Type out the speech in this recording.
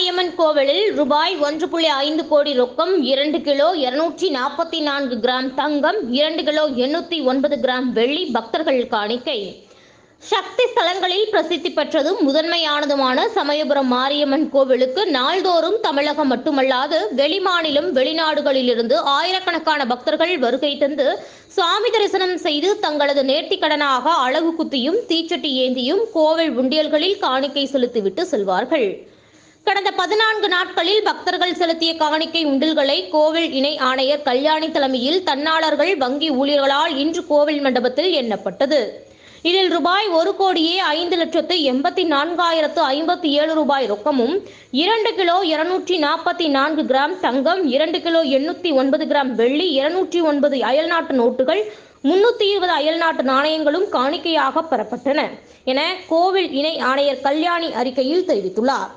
மாரியம்மன் கோவிலில் ரூபாய் ஒன்று புள்ளி ஐந்து கோடி ரொக்கம் இரண்டு கிலோ இருநூற்றி நாற்பத்தி நான்கு கிராம் தங்கம் இரண்டு கிலோ எண்ணூற்றி ஒன்பது கிராம் வெள்ளி பக்தர்கள் காணிக்கை. சக்தி ஸ்தலங்களில் பிரசித்தி பெற்றதும் முதன்மையானதுமான சமயபுரம் மாரியம்மன் கோவிலுக்கு நாள்தோறும் தமிழகம் மட்டுமல்லாது வெளிமாநிலம் வெளிநாடுகளிலிருந்து ஆயிரக்கணக்கான பக்தர்கள் வருகை தந்து சுவாமி தரிசனம் செய்து தங்களது நேர்த்திக்கடனாக அழகு குத்தியும் தீச்சட்டி ஏந்தியும் கோவில் உண்டியல்களில் காணிக்கை செலுத்திவிட்டு செல்வார்கள். கடந்த பதினான்கு நாட்களில் பக்தர்கள் செலுத்திய காணிக்கை உண்டில்களை கோவில் இணை ஆணையர் கல்யாணி தலைமையில் தன்னாளர்கள் வங்கி ஊழியர்களால் இன்று கோவில் மண்டபத்தில் எண்ணப்பட்டது. இதில் ரூபாய் ஒரு கோடியே ஐந்து லட்சத்து எண்பத்தி நான்காயிரத்து ஐம்பத்தி ஏழு ரூபாய் ரொக்கமும் இரண்டு கிலோ இருநூற்றி நாற்பத்தி நான்கு கிராம் தங்கம் இரண்டு கிலோ எண்ணூற்றி ஒன்பது கிராம் வெள்ளி இருநூற்றி ஒன்பது அயல்நாட்டு நோட்டுகள் முன்னூற்றி இருபது அயல்நாட்டு நாணயங்களும் காணிக்கையாக பெறப்பட்டன என கோவில் இணை ஆணையர் கல்யாணி அறிக்கையில் தெரிவித்துள்ளார்.